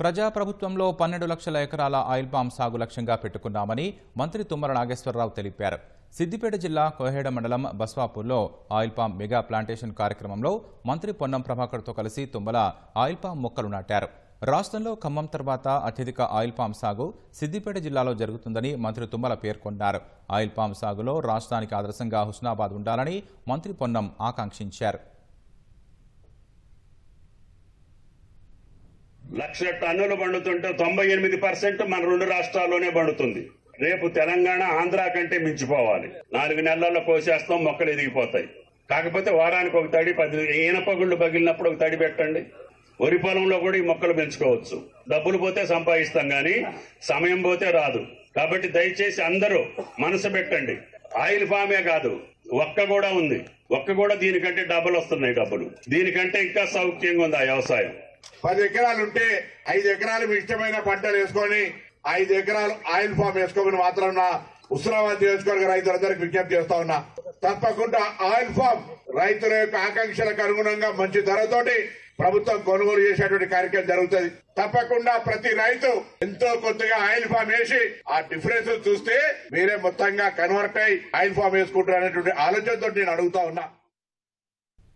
ప్రజాప్రభుత్వంలో పన్నెండు లక్షల ఎకరాల ఆయిల్ పామ్ సాగు లక్ష్యంగా పెట్టుకున్నామని మంత్రి తుమ్మల నాగేశ్వరరావు తెలిపారు. సిద్దిపేట జిల్లా కోహేడ మండలం బస్వాపూర్లో ఆయిల్ పామ్ మెగా ప్లాంటేషన్ కార్యక్రమంలో మంత్రి పొన్నం ప్రభాకర్తో కలిసి తుమ్మల ఆయిల్ పామ్ మొక్కలు నాటారు. రాష్ట్రంలో ఖమ్మం తర్వాత అత్యధిక ఆయిల్ పామ్ సాగు సిద్దిపేట జిల్లాలో జరుగుతుందని మంత్రి తుమ్మల పేర్కొన్నారు. ఆయిల్ పామ్ సాగులో రాష్ట్రానికి ఆదర్శంగా హుస్నాబాద్ ఉండాలని మంత్రి పొన్నం ఆకాంక్షించారు. లక్ష టన్నులు పండుతుంటే తొంభై ఎనిమిది పర్సెంట్ మన రెండు రాష్ట్రాల్లోనే పండుతుంది. రేపు తెలంగాణ ఆంధ్ర కంటే మించిపోవాలి. నాలుగు నెలల్లో కోసేస్తాం మొక్కలు ఎదిగిపోతాయి. కాకపోతే వారానికి ఒక తడి పది ఈనపగుళ్ళు పగిలినప్పుడు ఒక తడి పెట్టండి. వరి పొలంలో కూడా ఈ మొక్కలు పెంచుకోవచ్చు. డబ్బులు పోతే సంపాదిస్తాం కానీ సమయం పోతే రాదు. కాబట్టి దయచేసి అందరూ మనసు పెట్టండి. ఆయిల్ ఫామే కాదు ఒక్క కూడా ఉంది. ఒక్క కూడా దీనికంటే డబ్బులు వస్తున్నాయి డబ్బులు. దీనికంటే ఇంకా సౌఖ్యంగా ఉంది ఆ వ్యవసాయం. పది ఎకరాలు ఉంటే ఐదు ఎకరాలు మీ ఇష్టమైన పంటలు వేసుకొని ఐదు ఎకరాలు ఆయిల్ ఫామ్ వేసుకోమని మాత్రం నా ఉస్మానాబాద్ నియోజకవర్గ రైతులందరికీ విజ్ఞప్తి చేస్తా ఉన్నా. తప్పకుండా ఆయిల్ ఫామ్ రైతుల యొక్క ఆకాంక్షలకు అనుగుణంగా మంచి ధరతోటి ప్రభుత్వం కొనుగోలు చేసేటువంటి కార్యక్రమం జరుగుతుంది. తప్పకుండా ప్రతి రైతు ఎంతో కొత్తగా ఆయిల్ ఫామ్ వేసి ఆ డిఫరెన్స్ చూస్తే మీరే మొత్తంగా కన్వర్ట్ అయి ఆయిల్ ఫామ్ వేసుకుంటారు అనేటువంటి ఆలోచనతో నేను అడుగుతా ఉన్నా.